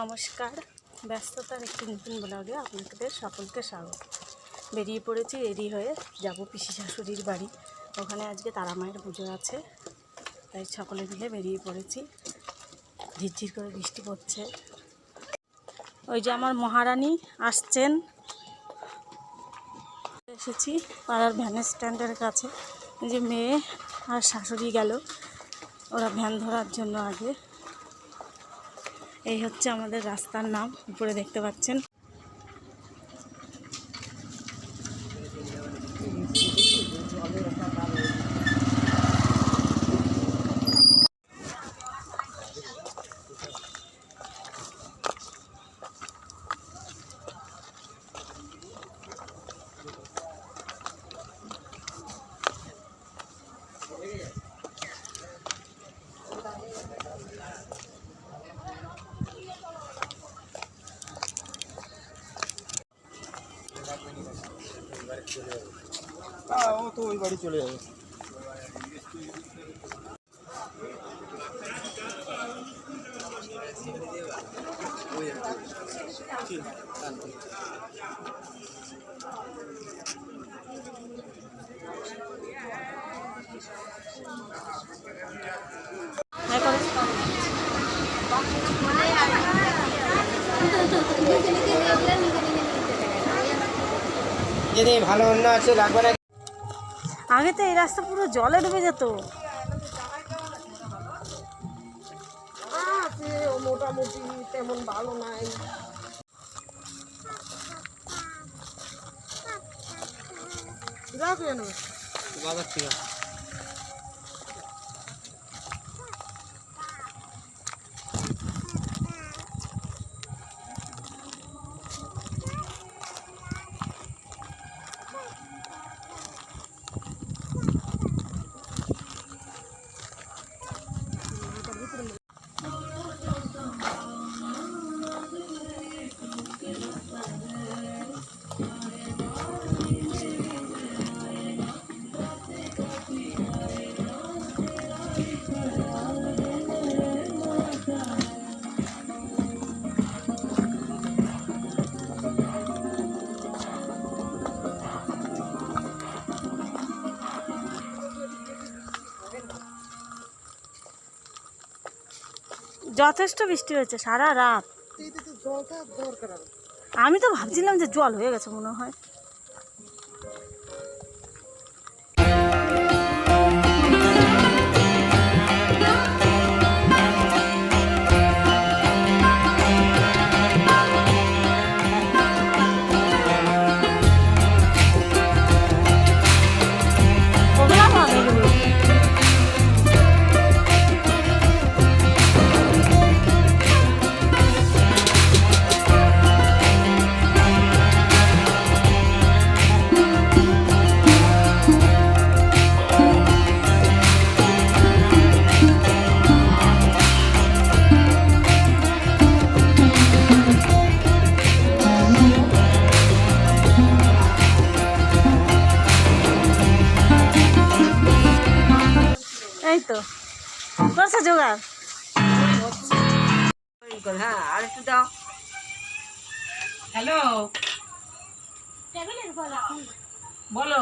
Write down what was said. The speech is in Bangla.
নমস্কার। ব্যস্ততার একটি নতুন ব্লগে আপনাদের সকলকে স্বাগত। বেরিয়ে পড়েছি, রেডি হয়ে যাব পিসি শাশুড়ির বাড়ি। ওখানে আজকে তারা মায়ের পুজো আছে, তাই সকলে মিলে বেরিয়ে পড়েছি। ঝিরঝির করে বৃষ্টি পড়ছে। ওই যে আমার মহারানী আসছেন। এসেছি পাড়ার ভ্যান স্ট্যান্ডের কাছে। যে মেয়ে আর শাশুড়ি গেল। ওরা ভ্যান ধরার জন্য আগে এই হচ্ছে আমাদের রাস্তার নাম উপরে দেখতে পাচ্ছেন। ও তো ওই বাড়ি চলে যাবে। হ্যাঁ যদি ভালো অন্য আছে লাগবে না। আগে তো এই রাস্তা পুরো জলে ডুবে যেত। আছে মোটামুটি তেমন ভালো নাই। কেন? বাজার থেকে। যথেষ্ট বৃষ্টি হয়েছে সারা রাত। আমি তো ভাবছিলাম যে জল হয়ে গেছে মনে হয়। এই তো করছে জোগাড়। হ্যাঁ আর একটু দাও। হ্যালো। বলো।